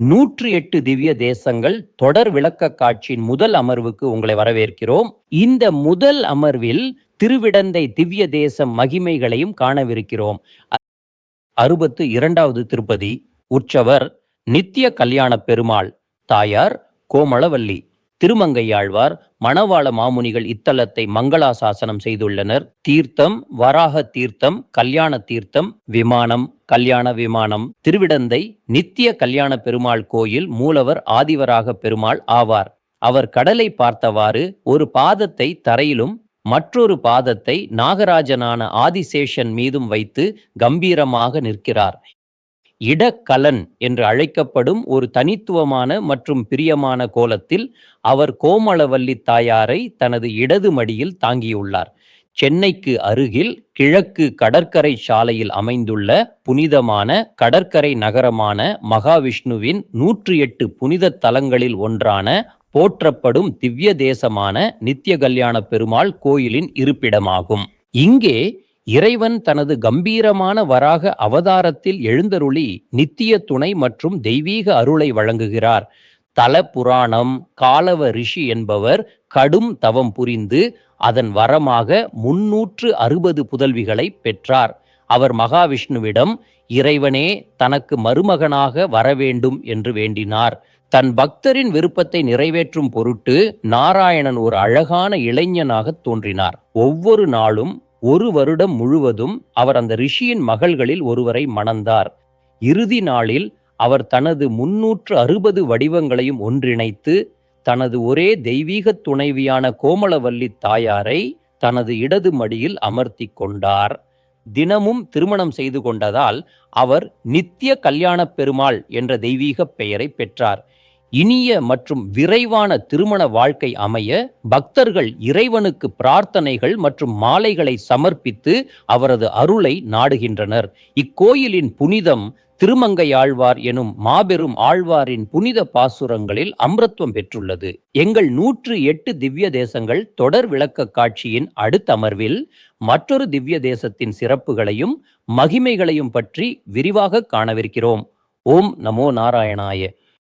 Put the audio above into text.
நூற்றி எட்டு திவ்ய தேசங்கள் தொடர் விளக்க காட்சியின் முதல் அமர்வுக்கு உங்களை வரவேற்கிறோம். இந்த முதல் அமர்வில் திருவிடந்தை திவ்ய தேசம் மகிமைகளையும் காணவிருக்கிறோம். அறுபத்து இரண்டாவது திருப்பதி உற்சவர் நித்திய கல்யாண பெருமாள் தாயார் கோமளவல்லி. திருமங்கையாழ்வார் மணவாள மாமுனிகள் இத்தலத்தை மங்களாசாசனம் செய்துள்ளனர். தீர்த்தம் வராக தீர்த்தம் கல்யாண தீர்த்தம் விமானம் கல்யாண விமானம். திருவிடந்தை நித்திய கல்யாண பெருமாள் கோயில் மூலவர் ஆதிவராக பெருமாள் ஆவார். அவர் கடலை பார்த்தவாறு ஒரு பாதத்தை தரையிலும் மற்றொரு பாதத்தை நாகராஜனான ஆதிசேஷன் மீதும் வைத்து கம்பீரமாக நிற்கிறார். இடக்கலன் என்று அழைக்கப்படும் ஒரு தனித்துவமான மற்றும் பிரியமான கோலத்தில் அவர் கோமளவல்லி தாயாரை தனது இடது மடியில் தாங்கியுள்ளார். சென்னைக்கு அருகில் கிழக்கு கடற்கரை சாலையில் அமைந்துள்ள புனிதமான கடற்கரை நகரமான மகாவிஷ்ணுவின் நூற்றி எட்டு புனித தலங்களில் ஒன்றான போற்றப்படும் திவ்ய தேசமான நித்திய கல்யாண பெருமாள் கோயிலின் இருப்பிடமாகும். இங்கே இறைவன் தனது கம்பீரமான வராக அவதாரத்தில் எழுந்தருளி நித்திய துணை மற்றும் தெய்வீக அருளை வழங்குகிறார். தல புராணம் காலவ ரிஷி என்பவர் கடும் தவம் புரிந்து அதன் வரமாக முன்னூற்று அறுபது புதல்விகளை பெற்றார். அவர் மகாவிஷ்ணுவிடம் இறைவனே தனக்கு மருமகனாக வரவேண்டும் என்று வேண்டினார். தன் பக்தரின் விருப்பத்தை நிறைவேற்றும் பொருட்டு நாராயணன் ஒரு அழகான இளைஞனாக தோன்றினார். ஒவ்வொரு நாளும் ஒரு வருடம் முழுவதும் அவர் அந்த ரிஷியின் மகள்களில் ஒருவரை மணந்தார். இறுதி நாளில் அவர் தனது முன்னூற்று அறுபது வடிவங்களையும் ஒன்றிணைத்து தனது ஒரே தெய்வீக துணைவியான கோமளவல்லி தாயாரை தனது இடது மடியில் அமர்த்தி கொண்டார். தினமும் திருமணம் செய்து கொண்டதால் அவர் நித்திய கல்யாணப் பெருமாள் என்ற தெய்வீக பெயரை பெற்றார். இனிய மற்றும் விரைவான திருமண வாழ்க்கை அமைய பக்தர்கள் இறைவனுக்கு பிரார்த்தனைகள் மற்றும் மாலைகளை சமர்ப்பித்து அவரது அருளை நாடுகின்றனர். இக்கோயிலின் புனிதம் திருமங்கையாழ்வார் எனும் மாபெரும் ஆழ்வாரின் புனித பாசுரங்களில் அம்ரத்துவம் பெற்றுள்ளது. எங்கள் நூற்று எட்டு திவ்ய தேசங்கள் தொடர் விளக்க காட்சியின் அடுத்த அமர்வில் மற்றொரு திவ்ய தேசத்தின் சிறப்புகளையும் மகிமைகளையும் பற்றி விரிவாக காணவிருக்கிறோம். ஓம் நமோ நாராயணாய.